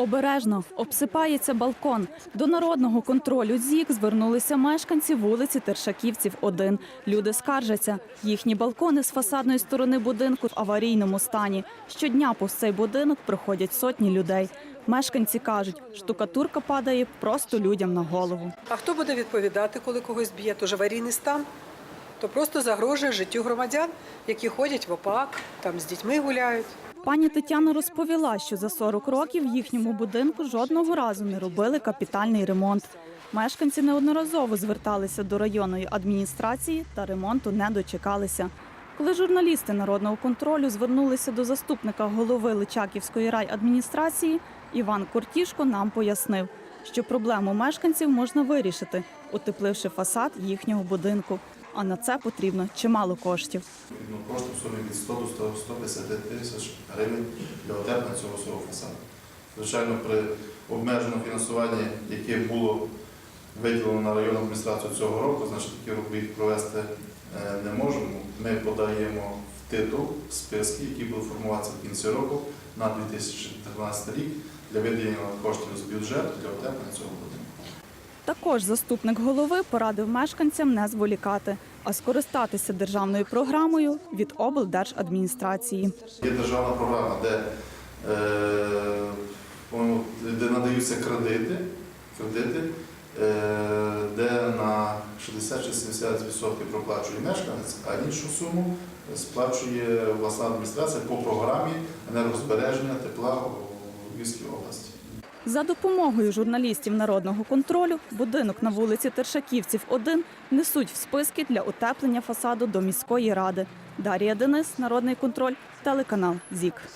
Обережно обсипається балкон. До народного контролю ЗІК звернулися мешканці вулиці Тершаківців. 1 люди скаржаться. Їхні балкони з фасадної сторони будинку в аварійному стані. Щодня повз цей будинок проходять сотні людей. Мешканці кажуть, штукатурка падає просто людям на голову. А хто буде відповідати, коли когось б'є? Тож аварійний стан, то просто загрожує життю громадян, які ходять в ОПАК, там з дітьми гуляють. Пані Тетяна розповіла, що за 40 років в їхньому будинку жодного разу не робили капітальний ремонт. Мешканці неодноразово зверталися до районної адміністрації та ремонту не дочекалися. Коли журналісти народного контролю звернулися до заступника голови Личаківської райадміністрації, Іван Кортішко нам пояснив, що проблему мешканців можна вирішити, утепливши фасад їхнього будинку. А на це потрібно чимало коштів. Ну, кошти в сумі від 100 до 100 150 тисяч гривень для утеплення цього всього фасаду. Звичайно, при обмеженому фінансуванні, яке було виділено на районну адміністрацію цього року, значить такі робіт провести е, не можемо. Ми подаємо в титул списки, які будуть формуватися в кінці року на 2013 рік для виділення коштів з бюджету для утеплення цього будинку. Також заступник голови порадив мешканцям не зволікати, а скористатися державною програмою від облдержадміністрації. Є державна програма, де, е, де надаються кредити, кредити е, де на 60 чи 70% проплачує мешканець, а іншу суму сплачує власна адміністрація по програмі енергозбереження тепла у Львівській області. За допомогою журналістів народного контролю будинок на вулиці Тершаківців 1 несуть в списки для утеплення фасаду до міської ради. Дарія Денис, Народний контроль, телеканал ЗІК.